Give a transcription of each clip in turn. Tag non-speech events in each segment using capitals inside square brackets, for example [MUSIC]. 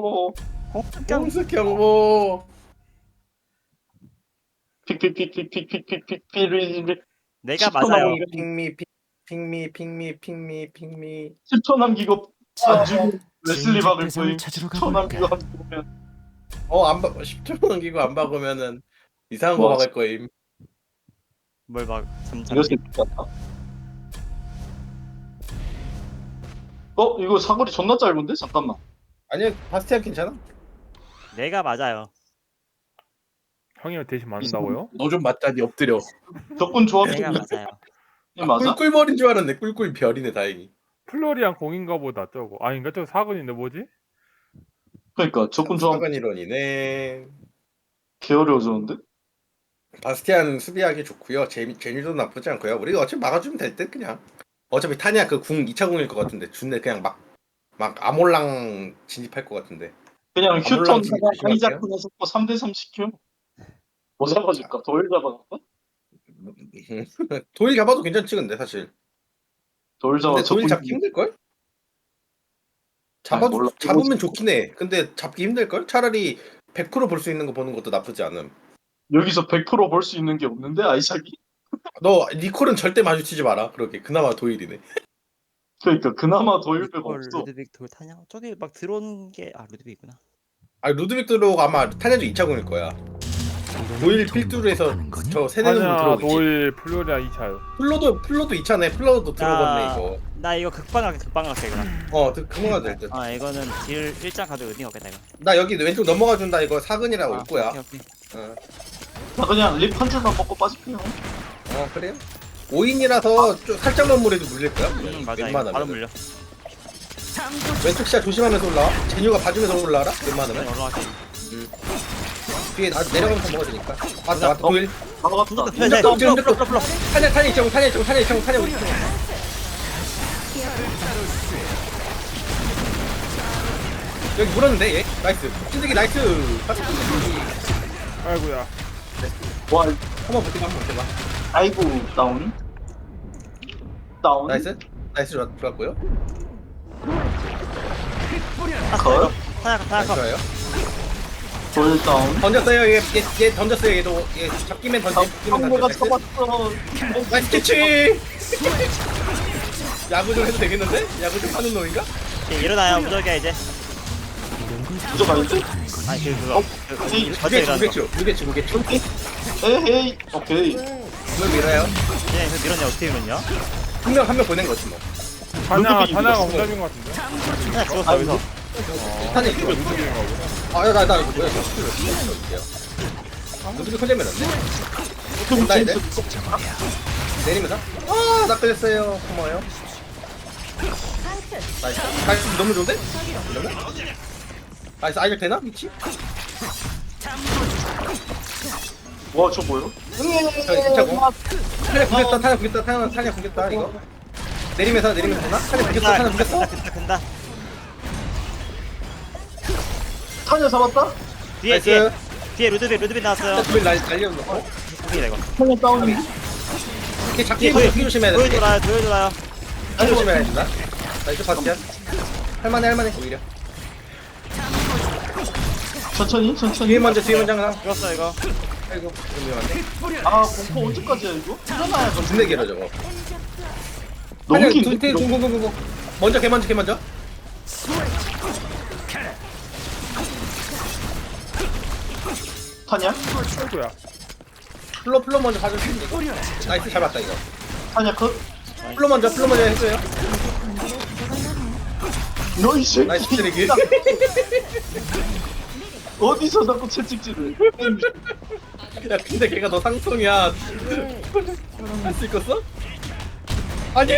경보 공습 경보. 픽픽픽픽픽픽픽픽 내가 맞아요. 핑미 핑- 핑미 핑미 핑미 핑미. 10초 남기고 안주 웨슬리 박을 찾으러 10초 남기고? 안 보면 어안 봐. 10초 넘기고 안 박으면은 이상한 거 뭐, 박을 거임. 뭘막 이거 새끼 같다 어? 이거 사거리 존나 짧은데? 잠깐만 아니야 바스티안 괜찮아. 내가 맞아요. 형이 대신 맞는다고요? 너 좀 맞다니 엎드려. 적군 조합 내가 좀 맞아요. 맞아? 꿀꿀벌인 줄 알았네. 꿀꿀 별이네 다행히. 플로리안 공인가 보다 저거 아닌가 저거 사근인데 뭐지? 그러니까 적군 조합 사관 이론이네. 개 어려워졌는데? 바스티안 수비하기 좋고요. 제미 제니도 나쁘지 않고요. 우리 어차피 막아주면 될 듯 그냥. 어차피 타냐 그궁 2차 궁일 것 같은데 준내 그냥 막 막 아몰랑 진입할 것 같은데. 그냥 휴턴 조심할게요. 하이자크나 섞고 3대3 시켜 뭐 잡아줄까? 도일 잡아줄까? [LAUGHS] 도일 잡아도 괜찮지 근데 사실. 도일 잡아 근데 도일 잡기 힘들 걸? 잡아 아니, 몰라. 잡으면 좋긴 해. 근데 잡기 힘들 걸? 차라리 100%볼 수 있는 거 보는 것도 나쁘지 않음. 여기서 100%볼 수 있는 게 없는데 아이작이? 너 니콜은 절대 마주치지 마라. 그러게 그나마 도일이네. 그러니까 그나마 도일 빼고 이걸 없어 루드빅 돌 타냐? 저기 막 들어온 게아 루드빅이구나. 아 루드빅 들어오가 아마 타냐도 2차 공일 거야. 필두에서 하는 거니? 저 세대는 하냐 들어오겠지. 노일 플로리안 2차요 플로도 플로도 2차네. 플로도 들어갔네 이거. 나 이거 극방할게 극방할게 그럼. 어, 그- 그거가 될 듯. 아 이거는 딜 일장 가도 의미가 없겠다 이거. 나 여기 왼쪽 넘어가 준다. 이거 사근이라 아, 올 거야. 오케이, 오케이. 어, 나 그냥 립 한 줄만 먹고 빠질게요 어 그래요? 5인이라서 좀 살짝만 물해도 물릴 거야. 음 맞아 이거 바로 웬만하면. 물려. 왼쪽 시야 조심하면서 올라와. 제뉴가 봐주면서 올라와라. 웬만하면. 올라갈게. 뒤에 나 내려가면서 먹어야 되니까. 맞다, 맞다. 어? 도일. 나가봤다 네, 네, 좀 풀어, 풀어, 풀어. 타냐, 타냐 있죠. 타냐 있죠. 타냐 있죠. 타냐 우리. 여기 물었는데 얘. 나이스. 찐득이 나이스. 아. 아이고야 와 한번 버티고 한번 버텨봐. 아이고 다운 다운 나이스. 나이스 좋았, 좋았고요. 컷 타야 타야 나이스 컷. 좋아요. 도일 다운 던졌어요. 얘, 얘, 얘 던졌어요. 얘도 얘 잡기면 던지. 잡기면 형내가 던져. 쳐봤어 나이스 캐치. 야구 좀 해도 되겠는데? 야구 좀 하는 놈인가? 이제 일어나요 무적이야 이제. 무적 아닌데? 아니 그 그거. 그, 그? 무게치, 무게치, 무게치. 에헤이 오케이 이걸 밀어요. 그냥 그 밀었냐 어떻게 밀었냐? 한 명 한 명 보낸 거지 뭐. 타냐가 이겼어. 혼자인 것 같은데 그냥 죽었어 여기서. 탄이 이거. 아, 나, 나 이거 뭐야? 저 누구를 컨제면 안 돼? 나 이제 내리면서. 아, 나 걸렸어요. 고마워요. 나이스. 나이스 너무 좋은데? 이러면? 나이스 아이작 되나? 미치? 와 저 뭐야? 자, 괜찮고. 타냐 구겼다, 타냐 구겼다, 타냐, 타냐 구겼다, 이거. 내리면서, 내리면서 되나? 타냐 구겼어, 타냐 구겼어? 근다 근다 근다. 타냐 잡았다? 뒤에 나이스. 뒤에 뒤에 루드빅 루드빅 나왔어요. 자, 두명 날, 날려놓고. 루드빅이다 이거. 타냐 다운이 이렇게 잡기 조심해야 돼. 도일 돌아요 도일 돌아요. 뒤 조심해야 된다. 나이스 바스티안. 할만해, 할만해, 오히려. 천천히 천천히 뒤에 먼저, 뒤에 먼저 항상. 죽었어 이거. 아이고, 좀 위험한데? 아 공포 언제까지야 이거? 일어나야 돼 존내 길어, 저거. 너무 긴데? 두- 먼저 걔 먼저 걔 먼저 타냐? 아이고야 플로 플로 먼저 거 나이스 잘 봤다 이거 타냐 컷? 플로 먼저 플로 먼저 했어요 너이 새끼 나이스 쓰레기 [LAUGHS] 어디서 자꾸 채찍질을 야 근데 걔가 너 상성이야. 할 수 있겠어? 아니!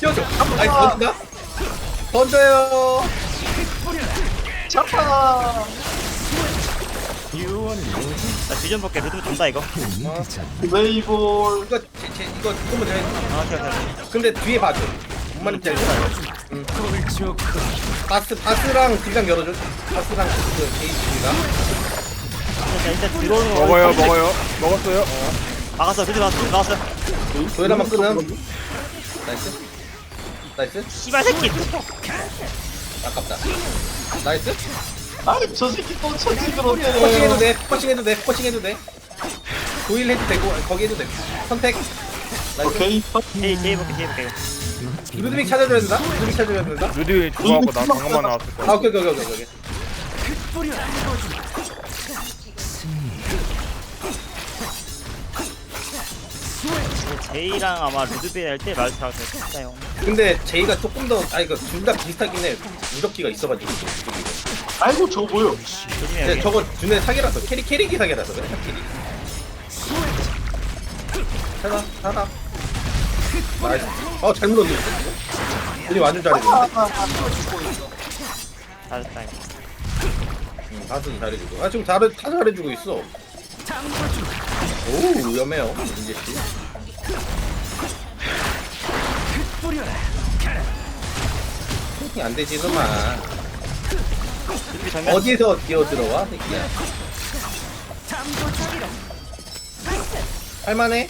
뛰어줘 나이스 던진다? 던져요. 잡아 나 뒤좀 볼게. 루드빅 돈다 이거. 웨이볼. 이거 제, 제, 이거 이거 먼저 해아 오케이 오케이. 근데 뒤에 봐줘. 뭔 말인지 알잖아요. 응. 바스 바스랑 길랑 열어줘. 바스랑 그 게이지가 자 일단 들어오는 거. 먹어요 먹어요. 먹었어요? 막았어 루드빅 나왔어 루드빅 나왔어. 도일 한번 끊음. 나이스. 나이스. 씨발 새끼. 아깝다. 나이스. 아저 새끼 또 채찍으로 포커싱 해도 때려 돼 포커싱 해도 돼 포커싱 해도 돼. 도일 해도 되고 거기 해도 돼. 선택. 나이스. 오케이. 제이 제이 볼게 제이 볼게. 이거 루드빅 찾아줘야 된다? 루드빅 찾아줘야 된다? 루디 죽어갖고 나 방금만 나왔을 아 거야. 오케이 오케이 오케이 오케이 제이랑 아마 루드베이 할 때 말잘했었어요. 근데 제이가 조금 더 아니 그 둘 다 비슷하긴 해. 무적기가 있어가지고. 아이고 저거 뭐요? 조심해 근데 여기 저거 준의 사기라서 캐릭 캐릭이 사기라서 그래 캐릭 살아 살아. 나이스. 어 잘못 얹었어 우리 완전 잘해주는데. 잘했다 이거 응, 다들 잘해주고. 아 지금 다, 다 잘해주고 있어. 오 위험해요 민재씨. 이 안되지 정면 어디에서 기어들어와 새끼야? 할만해?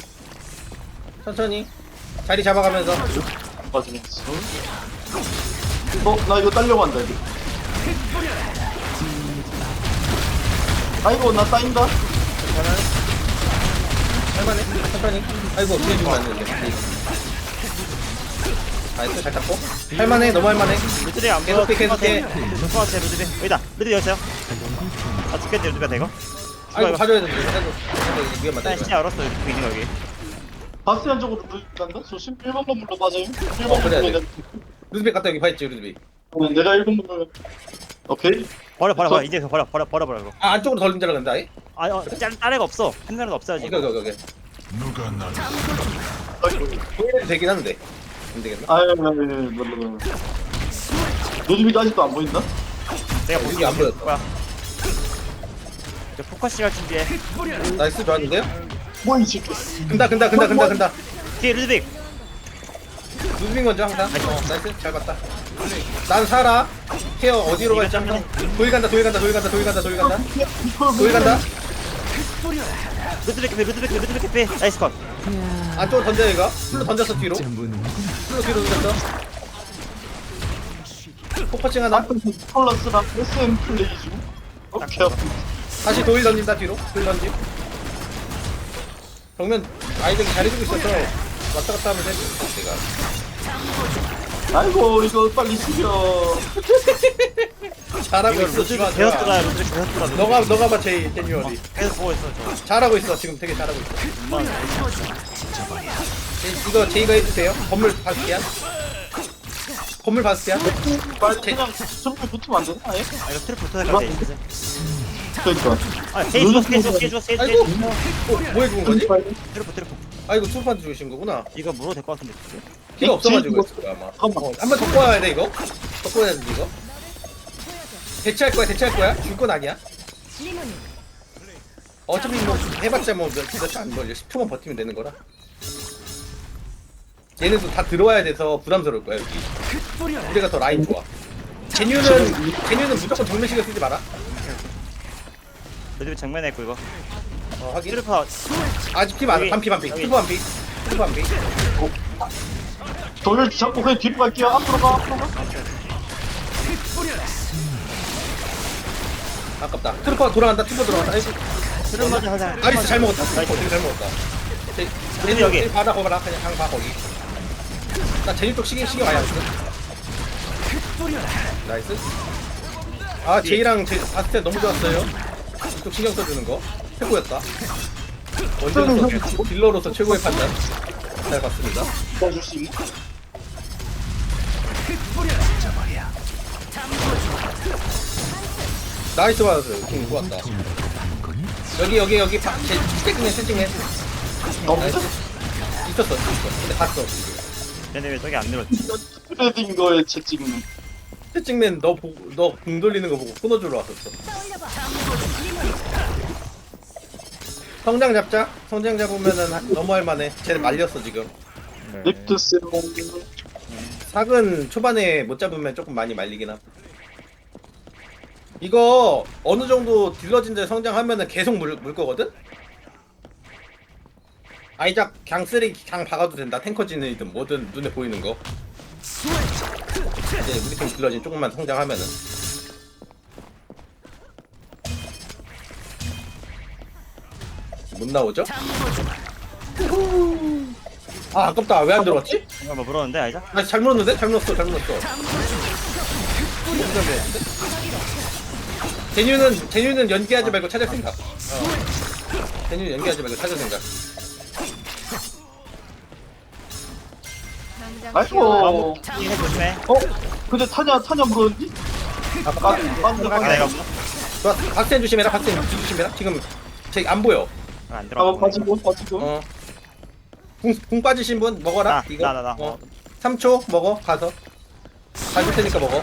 천천히. 자리 잡아가면서 맞으면서. 어나 이거 딸려고 한다 이거 아이고 나 따인다. 할만해? 천천히 아이고 뒤에 주면 안 되는데 나이스 잘 닦고. 할만해 너무 할만해. 루드베이 안 계속 보여. 해, 계속 해. 될것 같아 루드베이 여기다. 루드베이 여기서요 아 죽겠네 루드베이 이거 아이고 가져야 되는데. 아이고 아이고, 위험하다 일단 이거. 시야 얼었어 여기 있는 거 여기. 바스티안 쪽으로 간다? 조심 1번 건물로 빠져요. 1번 어, 그래야 건물로 돼. 루드빅 갔다 여기 파있지 루드빅 내가 내가 1번 건물 오케이 버려 버려 저- 버려. 이제 그거 버려 버려 버려 버려. 이거 아 안쪽으로 덜 lin자라 간다. 아예? 어, 짤 딸애가 없어. 한가는 없어요 오케이 지금 오케이 오케이. 아이고 보이는 되긴 하는데. 안 되겠나? 아유 아유 아유 요즘이 아직도 안 보인다? 내가 여기 볼게. 안 보였어. 거야? 이제 포커싱 할 준비해. 나이스 좋았는데요? 뭐이 새끼. 근다 근다 근다 근다 근다. 뒤에 루드빅. 루드빅 먼저 항상. 어, 나이스. 잘 봤다 난 살아. 케어 어디로 갈지 항상 도일 간다 도일 간다 도일 간다 도일 간다. 도일 간다 도일 간다. 루드빅 캐피 루드빅 캐피 루드빅 캐피 나이스 컷. 안쪽으로 던져 이거? 풀로 던졌어 뒤로? 풀로 뒤로 던졌어? 포커싱 하나? 콜라스랑 SM 플레이 중. 오케이 다시 도일 던진다 뒤로. 도일 던짐. 정면 아이들이 잘해주고 있어서 왔다 갔다 하면 되지 내가. 아이고 이거 빨리 숙여 [LAUGHS] 잘하고 있어 루드빅 계속 돌아. 너가 너가 봐 제이 제니얼이. 계속 보고 있어 저. 잘하고 있어 지금 되게 잘하고 있어. 엄마 제- 이거 제이가 해주세요. 건물 바스티안 건물 바스티안 빨리 제- 그냥 정면 붙으면 안 되나? 아예? 아 이거 트리플 붙어야 돼 이제. 그러니까. 아 세이 죽었어 세이 죽었어 세이 죽었어 세이 아이고 죽었어 어, 뭐해 죽은 거지? 트리플 트리플 아이고 수업한테 주신 거구나. 이거 물어도 될 것 같은데 그치? 피가 없어가지고 했을 거야 아마. 잠깐만. 어, 한번 덮고 와야 돼 이거? 덮고 와야 돼 이거? 대체할 거야 대체할 거야? 줄 건 아니야? 어차피 뭐 해봤자 뭐몇몇안 걸려. 10초만 버티면 되는 거라. 얘네도 다 들어와야 돼서 부담스러울 거야 여기. 우리가 더 라인 좋아. 제뉴는 제뉴는 무조건 정면 신경 쓰지 마라. 루드빅 정면에 있고 이거 어 확인. 트리플 아직 피 많아 여기, 반피 반피. 여기. 투부 반피. 투부 반피. 돌을 잡고 그냥 뒤로 갈게요. 앞으로 가 앞으로 가. 아깝다. 트루퍼 돌아간다. 트루퍼 돌아간다. 트리플 먼저 하자. 나이스 잘 먹었다. 트루퍼 되게 잘 먹었다. 제- 우리 제뉴 여기. 여기 봐라 거봐라 그냥 강봐 거기. 나 제뉴 쪽 신경 신경 아예 안 써. 나이스. 아 제이랑 제 바스테 너무 좋았어요. 이쪽 신경 써주는 거 최고였다. 원딜로서 딜러로서 최고의 판단. 잘 봤습니다. 도와줄 수 있나? 나이스 받았어요. king 좋았다. 여기 여기 여기. 바, 제 스태킹맨 스태킹맨 너무 나이스. 있었어 있었어. 근데 갔어. 얘네 왜 저기 안 늘었지. 스프레딩 거에 채 찍는 스태킹맨 너 보고 너궁 돌리는 거 보고 끊어주러 왔었어 성장 잡자. 성장 잡으면은 한- 너무 할만해. 쟤 말렸어 지금. 네. 립트 세롱 삭은 초반에 못 잡으면 조금 많이 말리긴 함. 이거 어느 정도 딜러진들 성장하면은 계속 물, 물 거거든? 아이작 그냥 쓰레기 그냥 박아도 된다. 탱커진이든 뭐든 눈에 보이는 거. 이제 우리 팀 딜러진 조금만 성장하면은 못 나오죠? 아 아깝다 왜 안 들어왔지? 이거 뭐 물었는데 아이자? 아 잘못 넣었는데? 잘못 넣었어 잘못 넣었어 제뉴는 제뉴는 연기하지 말고 찾을 생각 어. 제뉴는 연기하지 말고 찾을 생각 아이고. 이해 조심해. 어? 근데 타냐 타냐 물었니? 아까 빠른데 아 내가. 좋아 박스엔 조심해라 박스엔 조심해라 지금 제안 보여 안아 들어. 빠지고 빠지고. 어. 궁, 궁 빠지신 분 먹어라 나, 이거 나, 나, 나. 어. 3초 먹어 가서 가줄 테니까 먹어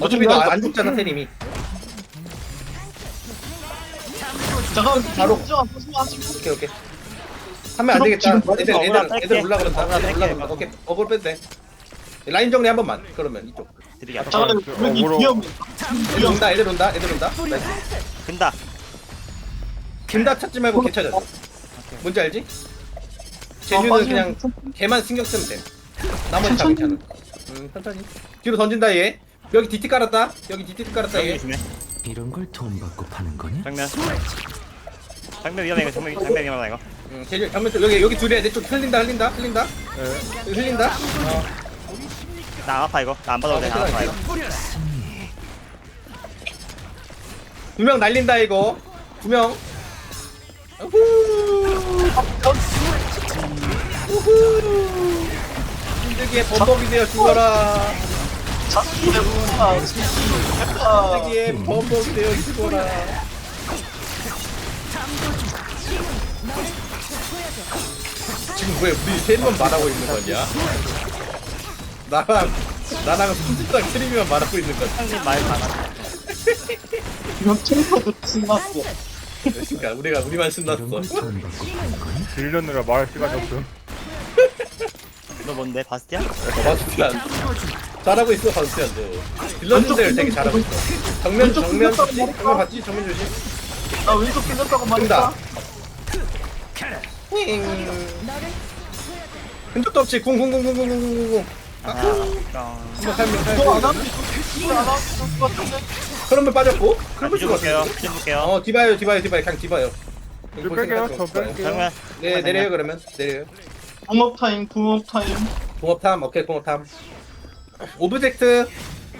어차피 너 안 죽잖아 테림이 잠깐 바로. 바로 하지 오케이 오케이 하면 안 되겠다 지금 애들 애들 뺄게. 애들 올라 그런다 먹어, 애들 뺄게, 올라 그런다 이거. 오케이 어글 빼도 돼 라인 정리 한 번만 그러면 이쪽 드리기 안 잠깐 그, 여기 어그로. 위험해. 애들 온다 애들 온다 애들 온다 나이스. 근다. 김다 찾지 말고 걔 찾아 뭔지 알지? 제뉴는 그냥 걔만 신경 쓰면 돼 나머지 다. 괜찮아 음 천천히 뒤로 던진다 얘 여기 DT 깔았다 여기 DT 깔았다 얘 조심해. 이런 걸 돈 받고 파는 거냐? 정면. 정면 위험해 이거 정면 정면 위험하다 이거. 음, 제뉴 정면 쪽 여기 여기 둘이야 내쪽 흘린다 흘린다 흘린다 네. 여기 흘린다 어. 나 아파 이거. 나 안 받아도 돼. 나 아파 이거. 두명 날린다 이거 두 명 우후 우후 힘들기에 범벅이 되어 죽어라 힘들기에 범벅이 되어 죽어라 지금 왜 우리 세번 말하고 있는 거냐? 나랑 나랑 손짓랑 트림이만 말하고 있는 거지 형님 말 많아. 이건 캐릭터도 신났어. 그러니까 우리가 우리만 신났어 받고 파는 거냐? 딜러느라 말할 시간이 없음. 너 뭔데 바스티안? 바스티안 잘하고 있어 바스티안도 딜러진들 되게 잘하고 있어 정면 정면 정면 봤지 정면 조심 나 왼쪽 된다 말했다. 흔적도 없지 궁궁궁궁궁궁궁궁 아, 아. 한번 살면 너안 살고 하면 이걸 안 하면 될것 같은데. 그러면 빠졌고 그러면 좀 볼게요. 죽었어 좀 볼게요. 어 디바요 디바요 디바요 그냥 디바요 저 뺄게요. 저 뺄게요. 정면. 네 내려요 그러면 내려요 붕업 타임, 붕업 타임. 공업탐 오케이 공업탐 오브젝트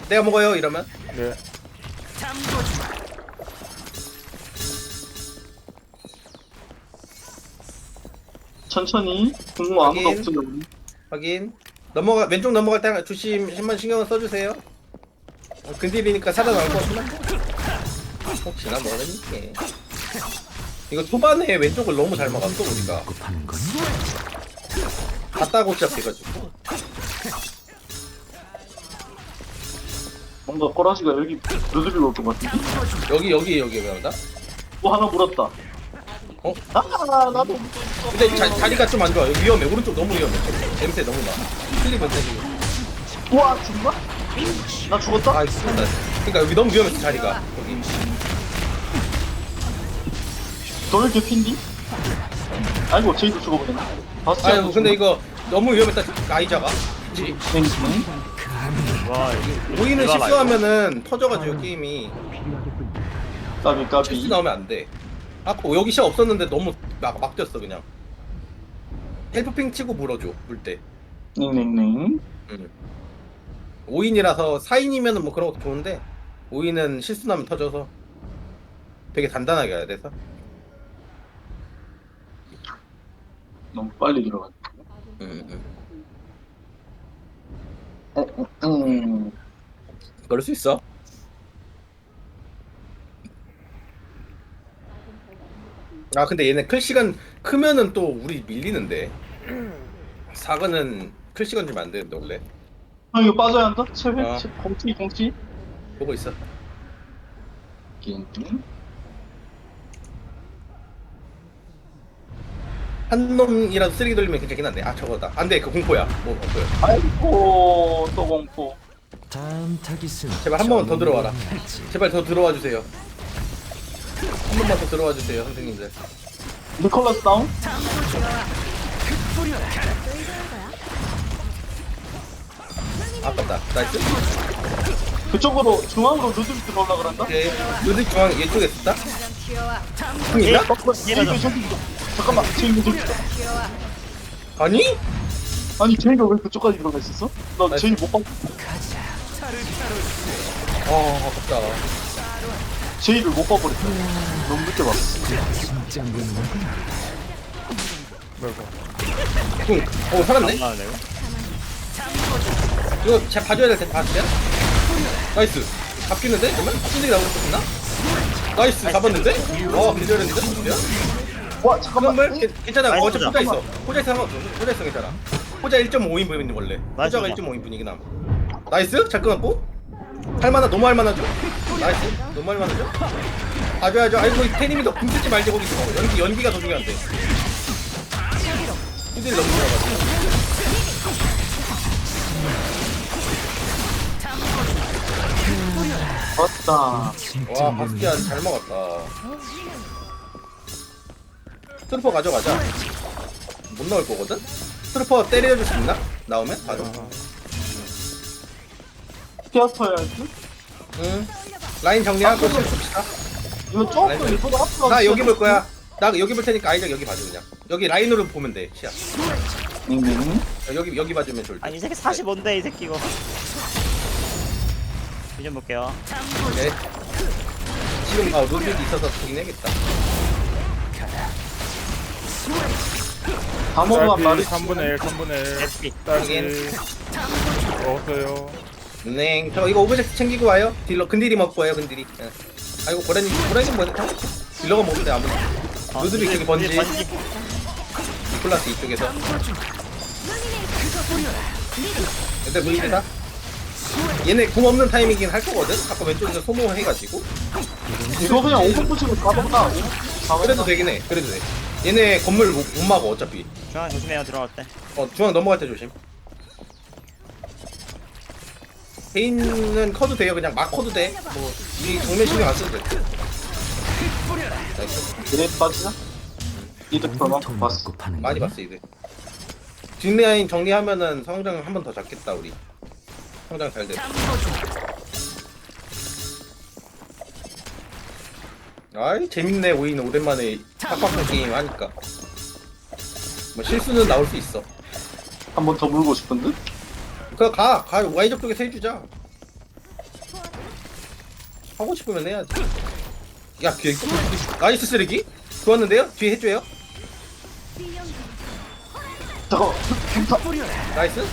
내가 먹어요 이러면 네. 천천히. 붕어 아무도 확인. 없어요. 확인 넘어가 왼쪽 넘어갈 때 조심 한번 신경을 써주세요 어, 근딜이니까 살아나올 것 같긴 한데 혹시나 모르니까 이거 초반에 왼쪽을 너무 잘 막았어 우리가? 갔다고 시작해가지고 뭔가 꼬라지가 여기 루드빌 올것 같은데? 여기 여기 여기 왜 온다? 뭐 하나 물었다. 어? 아, 나도 근데 자, 자리가 좀 안 좋아 여기 위험해 오른쪽 너무 위험해 냄새 너무 나 클리브 지금 우와, 죽나? 나 죽었다? 아 죽는다 그러니까 여기 너무 위험했어 자리가 여기 너왜 개핀디? 아이고, 제이도 죽어버렸네. 바스티안. 아유 근데 이거 너무 위험했다 아이자가 그치? 와 이거. 오이는 실수하면은 터져가지고 게임이 까비, 실수 까비. 나오면 안돼 아까 여기 시야 없었는데 너무 막, 막 뛰었어 그냥 헬프핑 치고 물어줘 물때 닝닝닝. 응. 5인이라서 4인이면은 뭐 그런 것도 좋은데 5인은 실수 나면 터져서 되게 단단하게 해야 돼서 너무 빨리 들어갔네. 응, 응. 음. 그럴 수 있어 아 근데 얘네 클 시간 크면은 또 우리 밀리는데 사근은 클 시간 주면 안 되는데 원래 형, 이거 빠져야 한다? 체회? 어. 체- 공치, 공치? 보고 있어 긴. 한 놈이라도 쓰레기 돌리면 괜찮긴 한데 아 저거다 안돼 그 공포야 뭐 없어요 아이고, 또 공포. 다음 타깃은 제발 한 번만 더 저놈으로 들어와라. 제발 더 들어와 주세요 한 번만 더 들어와 주세요 선생님들 니콜라스 다운? 아깝다 나이스 그쪽으로, 중앙으로 루드빅 들어올라 그런다? 오케이 루드 중앙 이쪽에 있었다 흥이다? 제이가 저기 잠깐만 제이가 저기 아니? 아니 제이가 왜 그쪽까지 들어가 있었어? 나 나이스. 제이 못 봤. 어 아깝다 제이를 못 봐버렸다. 너무 늦게 봤어. 흥. 어 살았네 안 이거. 잘 봐줘야 될 텐데 봤어요? 나이스 잡히는데? 그러면? 신들이 나오고 있었나? 나이스 잡았는데? 와 기절했는데? 진짜? 와 잠깐만. 괜- 괜찮아 나이스 어차피. 호자 있어 호자 있어 상관없어 호자 있어 괜찮아 호자 1.5인분인데 원래 나이스 호자가 보자. 1.5인분이긴 함 나이스 잘 끊었고 할만하 너무 할만하죠? 나이스 너무 할만하죠? 봐줘야죠 아이고 이 태님이 더궁 쓰지 말지 거기서 연기 연기가 더 중요한데 힘들이 너무 좋아가지고 맞다. 와 바스티안 잘 먹었다 트루퍼 가져가자 못 나올 거거든? 트루퍼 때려줄 수 있나? 나오면? 바로 듯? 응 라인 정리하고 실습시다 이거 조금. 일보다 앞으로. 나 여기 볼 거야 나 여기 볼 테니까 아이작 여기 봐줘 그냥 여기 라인으로 보면 돼 시야 응. 여기 여기 봐주면 좋을 듯 아니 이 새끼 45인데 이 새끼 이거. 비좀 볼게요. 네. 지금 아 로드이 있어서 보긴 해야겠다 다 먹으면 딸기 말이 3분의 1 3분의 1 SP. 딸기 먹었어요 네, 저 이거 오브젝트 챙기고 와요. 딜러 근딜이 먹고 와요, 근딜이. 예. 아이고 고라니 고라니 뭐 딜러가 먹으면 돼 아무. 어, 루드빅 이제- 저기 번지. 니콜라스 이쪽에서. 근데 문제다. 얘네 궁 없는 타이밍이긴 할 거거든. 아까 왼쪽에서 소모해가지고. 이거 그냥 오픈 부시고 다 먹다. 그래도 되긴 해. 그래도 돼. 얘네 건물 못, 못 막어 어차피. 중앙 조심해요 들어갈 때. 어 중앙 넘어갈 때 조심. 베인은 커도 돼요. 그냥 막 커도 돼. 뭐 이 정면 신경 안 써도 돼. 나이스. 그래 빠지자. 이득 봤어. 파는 많이? 봤어 이제. 뒷라인 정리하면은 성장 한 번 더 잡겠다 우리. 성장 잘 돼. 아이 재밌네 오인 오랜만에 팍팍한 게임 하니까. 뭐 실수는 나올 수 있어. 한 번 더 물고 싶은 듯? 그냥 가, 가 Y적 쪽에서 해주자. 하고 싶으면 해야지. 야 뒤에. 나이스 쓰레기? 좋았는데요? 뒤에 해줘요. 잠깐. 좋다. 나이스.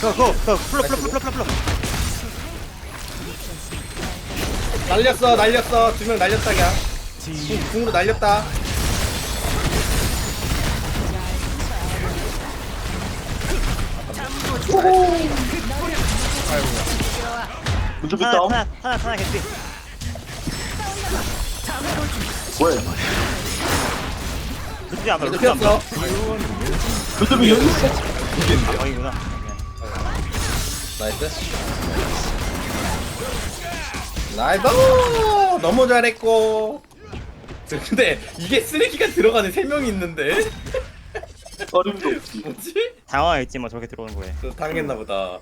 그거 플러 플러 플러 플러 플러. 날렸어 날렸어 두 명 날렸다 야 궁- 궁으로 날렸다 하나 다운. 하나 하나 하나 개피. 뭐야? 루드 안 봐. 이거 루드 안 봐. 피었어 무조건 여기 있어. 아 거기구나. 나이스 나이스 너무 잘했고 근데 이게 쓰레기가 들어가는 세 명이 있는데 어림도 없지. 뭐지? 당황했지 뭐 저렇게 들어오는 거에. 그 당했나 보다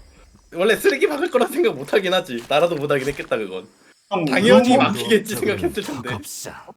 원래 쓰레기 박을 거라 생각 못 하긴 하지 나라도 못 하긴 했겠다 그건 당연히 뭐- 막히겠지 생각했을 텐데